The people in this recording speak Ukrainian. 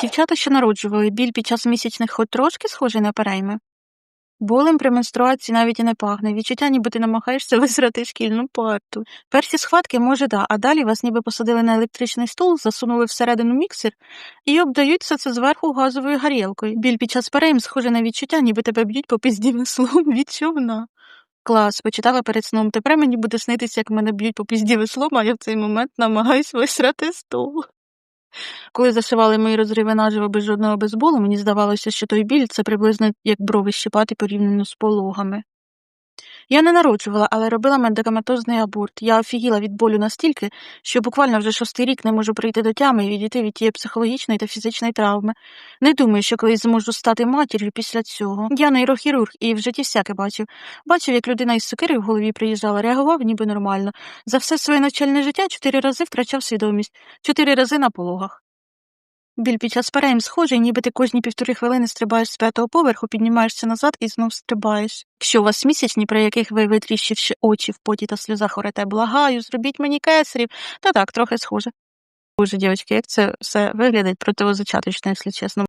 Дівчата, що народжували, біль під час місячних хоч трошки схожий на перейми? Болем при менструації навіть і не пахне. Відчуття, ніби ти намагаєшся висрати шкільну парту. Перші схватки, може, да, а далі вас ніби посадили на електричний стул, засунули всередину міксер і обдають все це зверху газовою гарілкою. Біль під час перейм схоже на відчуття, ніби тебе б'ють по пізді веслом від човна. Клас, почитала перед сном. Тепер мені буде снитися, як мене б'ють по пізді веслом, а я в цей момент намагаюсь висрати стул. Коли зашивали мої розриви наживо без жодного безболу, мені здавалося, що той біль це приблизно як брови щипати порівняно з пологами. Я не народжувала, але робила медикаментозний аборт. Я офігіла від болю настільки, що буквально вже шостий рік не можу прийти до тями і відійти від тієї психологічної та фізичної травми. Не думаю, що колись зможу стати матір'ю після цього. Я нейрохірург і в житті всяке бачив. Бачив, як людина із сокири в голові приїжджала, реагував ніби нормально. За все своє навчальне життя чотири рази втрачав свідомість, чотири рази на пологах. Біль під час перейм схожий, ніби ти кожні півтори хвилини стрибаєш з п'ятого поверху, піднімаєшся назад і знов стрибаєш. Якщо у вас місячні, при яких ви, витріщивши очі в поті та сльозах орете, благаю, зробіть мені кесарів, та так, трохи схоже. Боже, дівчатки, як це все виглядить противозачаточно, якщо чесно.